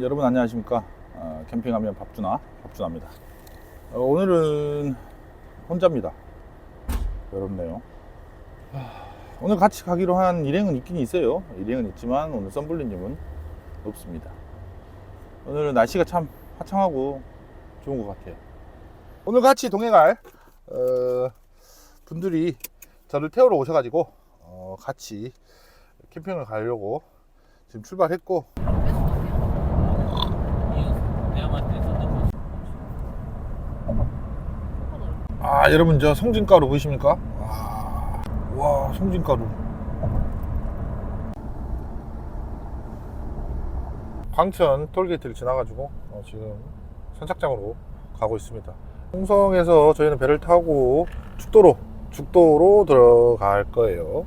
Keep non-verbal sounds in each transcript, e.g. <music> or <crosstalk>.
여러분 안녕하십니까? 어, 캠핑하면 밥주나? 밥주나입니다. 어, 오늘은 혼자입니다. 외롭네요. 하, 오늘 같이 가기로 한 일행은 있긴 있어요. 일행은 있지만 오늘 썬블리님은 없습니다. 오늘은 날씨가 참 화창하고 좋은 것 같아요. 오늘 같이 동행할 어, 분들이 저를 태우러 오셔가지고 어, 같이 캠핑을 가려고 지금 출발했고 아 여러분 저 송진가루 보이십니까? 와, 와 송진가루. 광천 톨게이트를 지나가지고 어, 지금 선착장으로 가고 있습니다. 홍성에서 저희는 배를 타고 죽도로 죽도로 들어갈 거예요.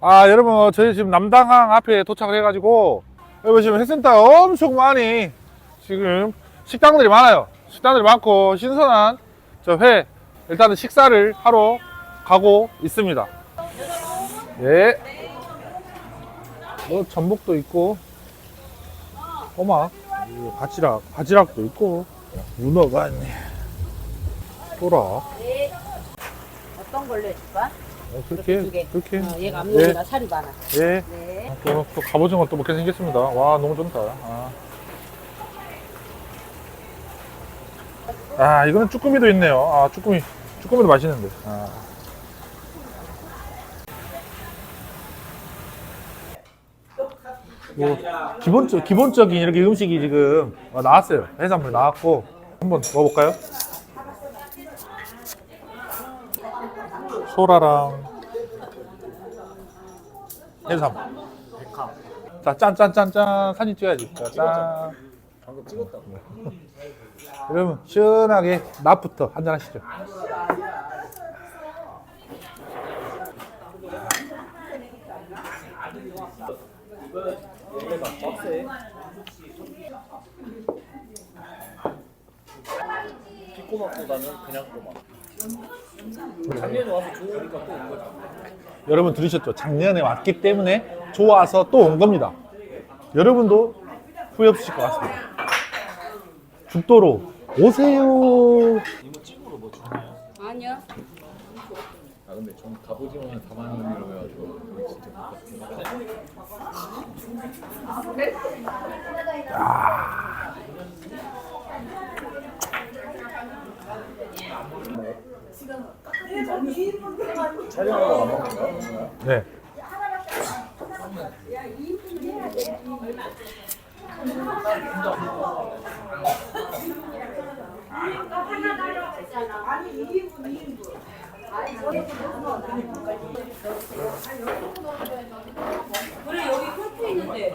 아 여러분 저희 지금 남당항 앞에 도착을 해가지고 여기 보시면 해센터 엄청 많이 지금 식당들이 많아요 식당들이 많고 신선한 저 회 일단은 식사를 하러 가고 있습니다 예. 뭐 전복도 있고 꼬막 그리고 바지락 바지락도 있고 문어가 있네 또라 어, 어떤 걸로 해줄까? 그렇게 두 개. 그렇게 어, 얘가 예. 암놈이라 살이 많아. 예. 네. 또, 또 갑오징어 또 먹게 생겼습니다. 와, 너무 좋다. 아. 아, 이거는 쭈꾸미도 있네요. 아, 쭈꾸미. 쭈꾸미도 맛있는데. 아. 뭐, 기본적, 기본적인 이렇게 음식이 지금 어, 나왔어요. 해산물 나왔고. 한번 먹어볼까요? 소라랑 해삼. 자, 짠, 짠, 짠, 짠. 사진 찍어야지. 자, 짠. 방금 찍었다고. <laughs> 여러분, 시원하게 낮부터 한잔 하시죠. 여러분 들으셨죠? 작년에 왔기 때문에 좋아서 또 온 겁니다. 여러분도 후회 없으실 것 같습니다. 죽도로 오세요. 이모 찜으로 뭐 주나요? 아니요. 아 근데 전 갑오징어는 담아놓으려고 해가지고 진짜 안 먹는 거야? 네. 그래 여기 골프 있는데.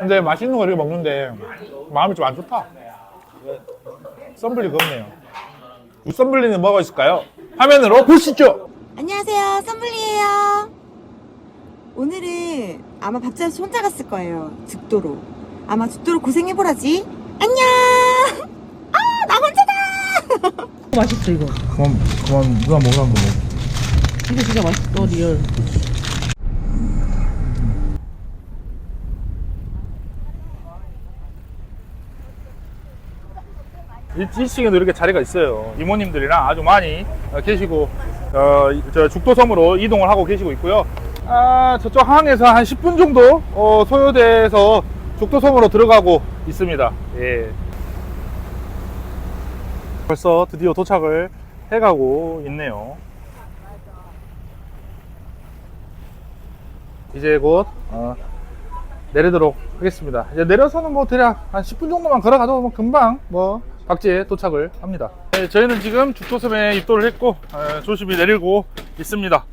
근데 맛있는 거 이렇게 먹는데 마음이 좀 안 좋다. 썬블리 그렇네요. 이 썬블리는 뭐가 있을까요? 화면으로 보시죠. 안녕하세요, 썬블리예요. 오늘은 아마 밥자리 혼자 갔을 거예요. 죽도로. 아마 죽도로 고생해보라지. 안녕! 아, 나 혼자다! <laughs> 맛있어 이거 그만 그만 누나 먹으라 한번 먹어. 이거 진짜 맛있어 리얼 이 1층에도 이렇게 자리가 있어요. 이모님들이랑 아주 많이 어, 계시고, 어, 이- 저 죽도섬으로 이동을 하고 계시고 있고요. 아, 저쪽 항에서 한 10분 정도 어, 소요돼서 죽도섬으로 들어가고 있습니다. 예. 벌써 드디어 도착을 해가고 있네요. 이제 곧 어, 내리도록 하겠습니다. 이제 내려서는 뭐 대략 한 10분 정도만 걸어가도 뭐 금방 뭐 박지에 도착을 합니다. 네, 저희는 지금 죽도섬에 입도를 했고 어, 조심히 내리고 있습니다.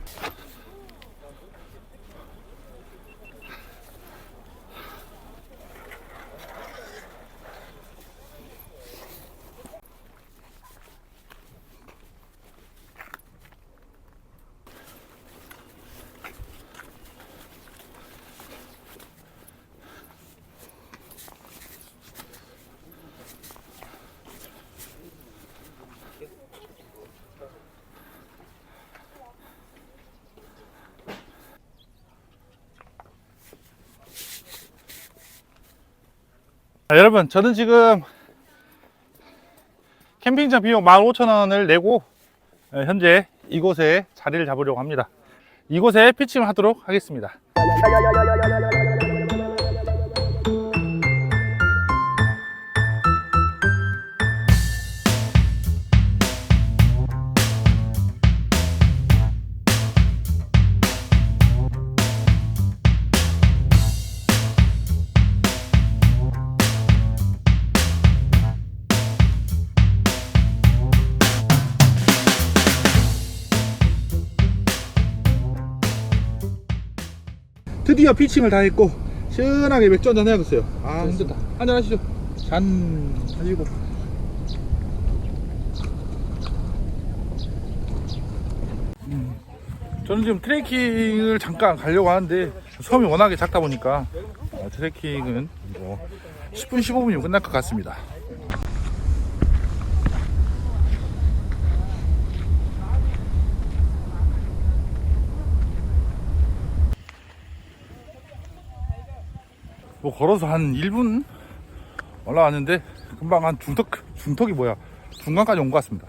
자, 여러분 저는 지금 캠핑장 비용 15,000원을 내고 어, 현재 이곳에 자리를 잡으려고 합니다. 이곳에 피칭을 하도록 하겠습니다. 드디어 피칭을 다 했고 시원하게 맥주 한잔 해야겠어요. 아 힘들다. 한잔 하시죠. 잔 하시고. 음, 저는 지금 트레킹을 잠깐 가려고 하는데 섬이 워낙에 작다 보니까 어, 트레킹은 뭐 10분 15분이면 끝날 것 같습니다. 뭐 걸어서 한 1분 올라왔는데 금방 한 중턱 중턱이 뭐야 중간까지 온 것 같습니다.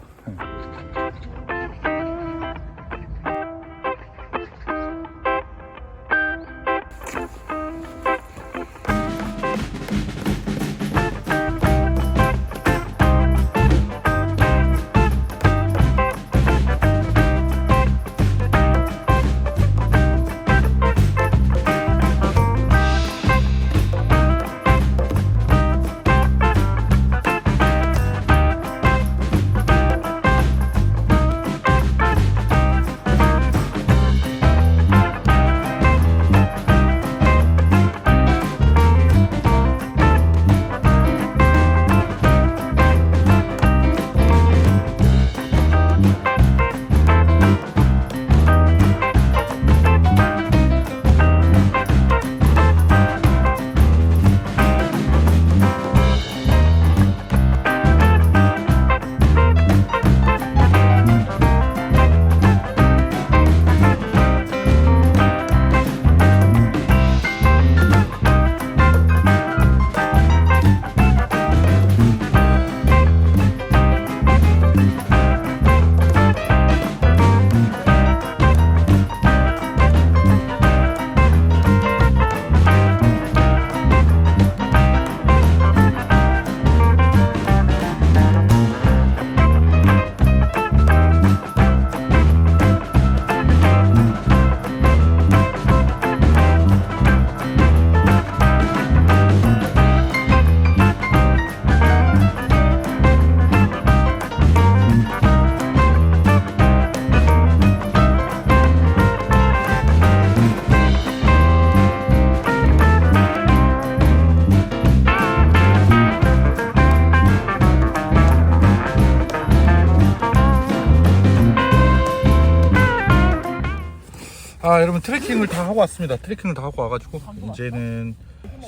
트레킹을 다 하고 왔습니다. 트레킹을 다 하고 와가지고 이제는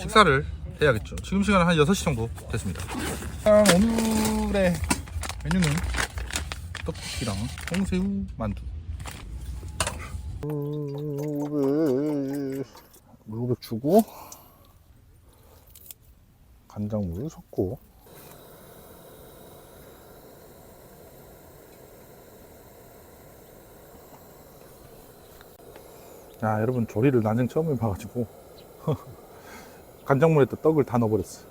식사를 해야겠죠. 지금 시간은 한 6시 정도 됐습니다. 일단 오늘의 메뉴는 떡볶이랑 홍새우 만두. 물고기 주고 간장물 섞고 야 여러분 조리를 난생 처음 해봐가지고 <laughs> 간장물에다 떡을 다 넣어버렸어.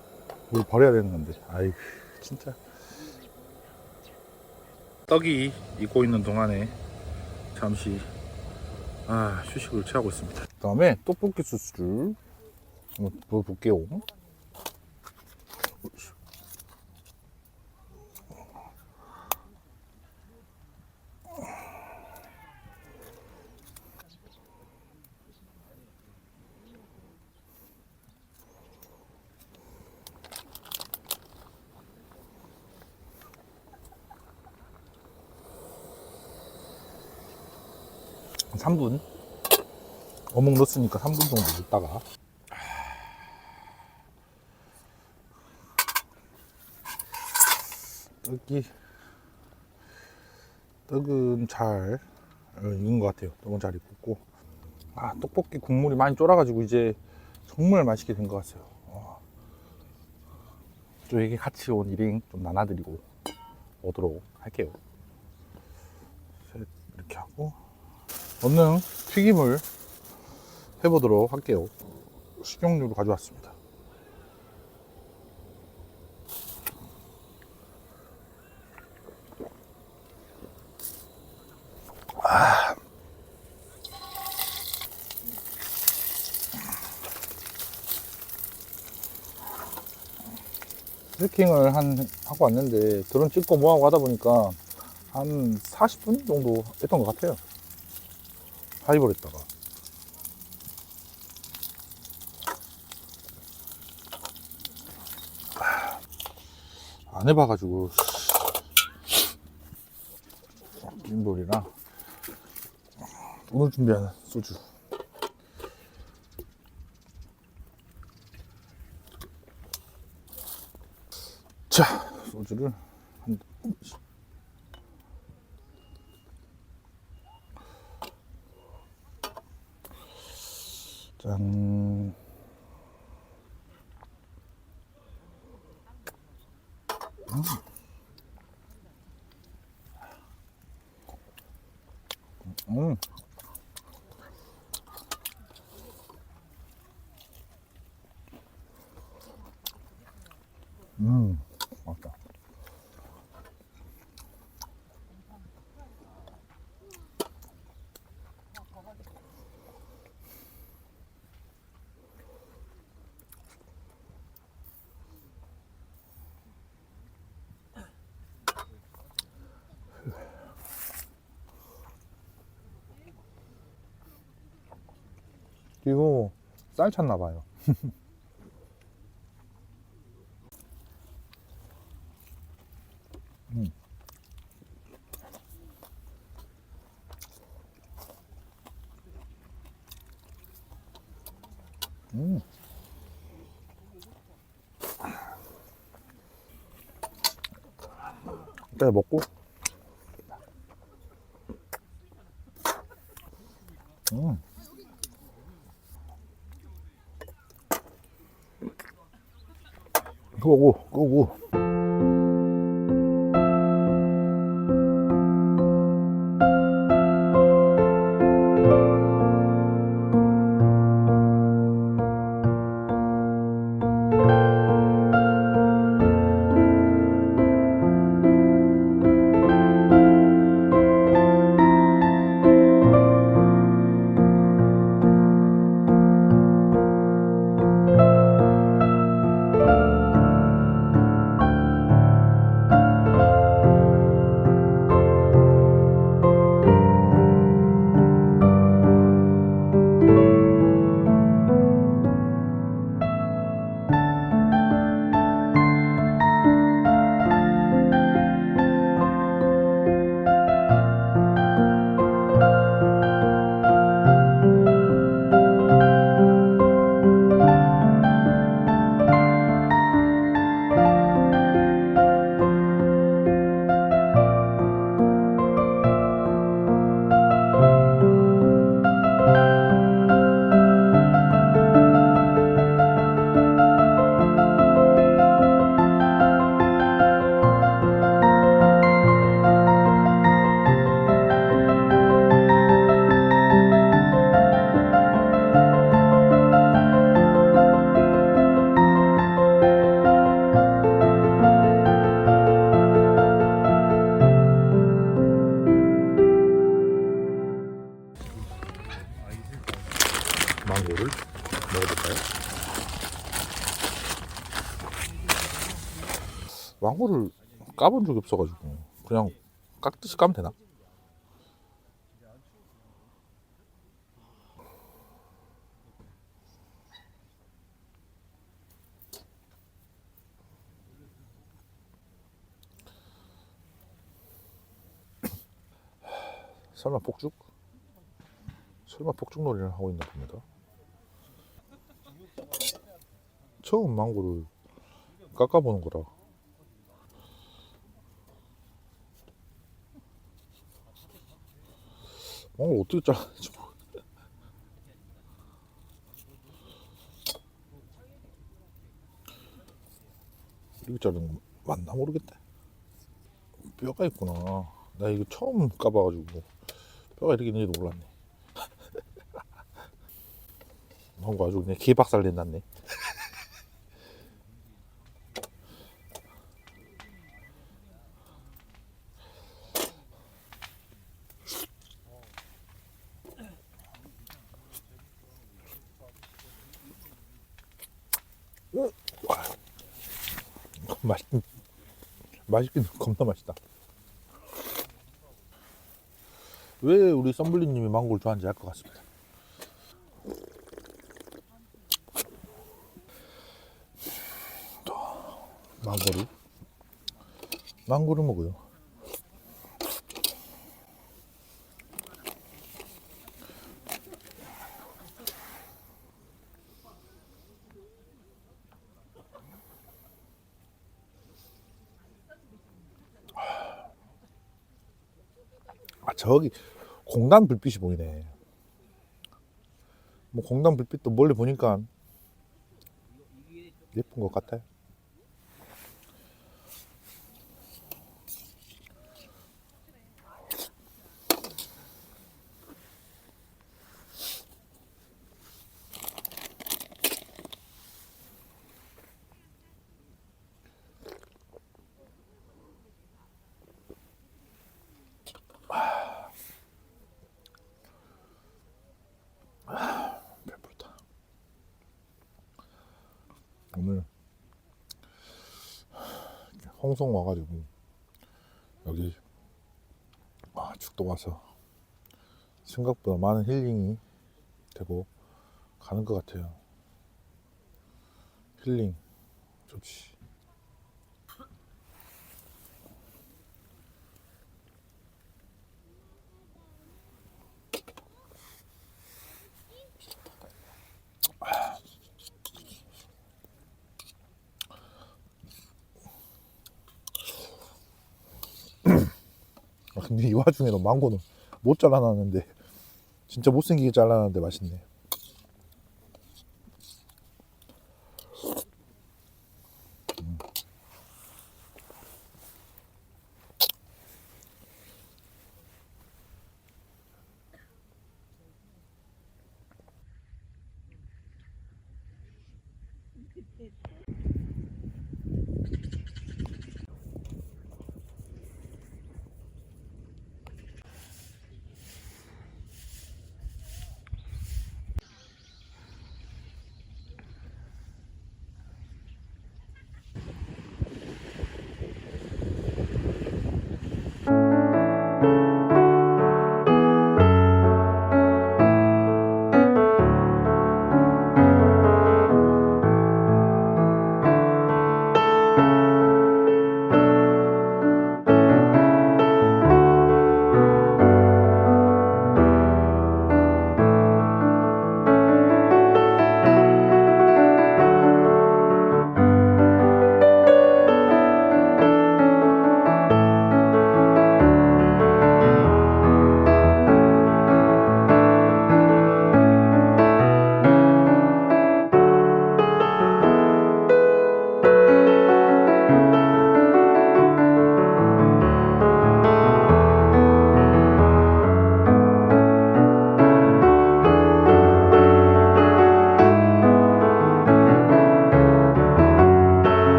물 버려야 되는 건데. 아이 진짜. 떡이 익고 있는 동안에 잠시 아 휴식을 취하고 있습니다. 그 다음에 떡볶이 소스를 한번 부어볼게요 3분. 어묵 넣었으니까 3분 정도 있다가. 떡이 떡은 잘 어, 익은 것 같아요. 떡은 잘 익었고. 아 떡볶이 국물이 많이 쫄아가지고 이제 정말 맛있게 된 것 같아요. 와. 저에게 같이 온 일행 좀 나눠드리고 오도록 할게요. 셋, 이렇게 하고 얼른 튀김을 해보도록 할게요. 식용유를 가져왔습니다. 트레킹을 한 하고 왔는데 드론 찍고 뭐하고 하다 보니까 한 40분 정도 했던 것 같아요. 하이볼 했다가. 안 해봐가지고 김볼이랑 오늘 준비한 소주. 자 소주를 한 짠. 음. 음, 맞다. 이거 쌀 찼나 봐요. <laughs> 음. 일단 먹고. 음. 끄고 까본 적이 없어가지고 그냥 깍듯이 까면 되나? <laughs> 설마 폭죽? 설마 폭죽 놀이를 하고 있나 봅니다. 처음 망고를 깎아보는 거라. 망고 어떻게 모르 이거 자르는 거 맞나 모르겠다. 뼈가 있구나. 나 이거 처음 까봐가지고 뼈가 이렇게 있는지도 몰랐네. <laughs> 뭔가 아주 그냥 개박살 냈났네. 맛있긴 맛있긴 겁나 맛있다. 왜 우리 썸블리님이 망고를 좋아하는지 알 것 같습니다. 또 망고를 망고를 먹어요. 아 저기 공단 불빛이 보이네. 뭐 공단 불빛도 멀리 보니까 예쁜 것 같아요. 배부르다. 오늘 홍성 와가지고 여기 아, 죽도 와서 생각보다 많은 힐링이 되고 가는 것 같아요. 힐링 좋지. 근데 이 와중에도 망고는 못 잘라놨는데 진짜 못생기게 잘라놨는데 맛있네.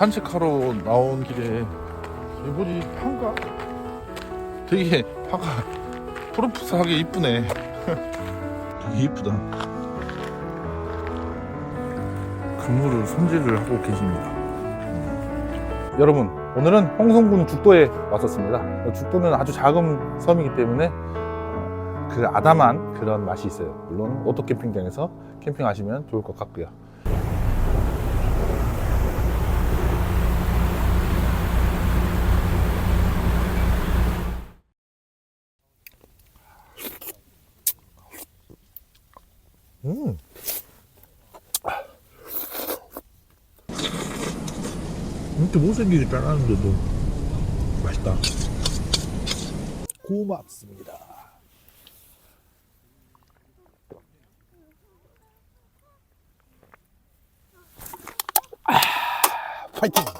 산책하러 나온 길에 이 뭐지 파인가? 되게 파가 푸릇푸릇하게 이쁘네. 되게 이쁘다. 그물을 손질을 하고 계십니다. 음. 여러분 오늘은 홍성군 죽도에 왔었습니다. 죽도는 아주 작은 섬이기 때문에 어, 그 아담한 그런 맛이 있어요. 물론 오토 캠핑장에서 캠핑하시면 좋을 것 같고요 음. 이렇게 못생기게 잘하는데도 맛있다. 고맙습니다. 아, 파이팅!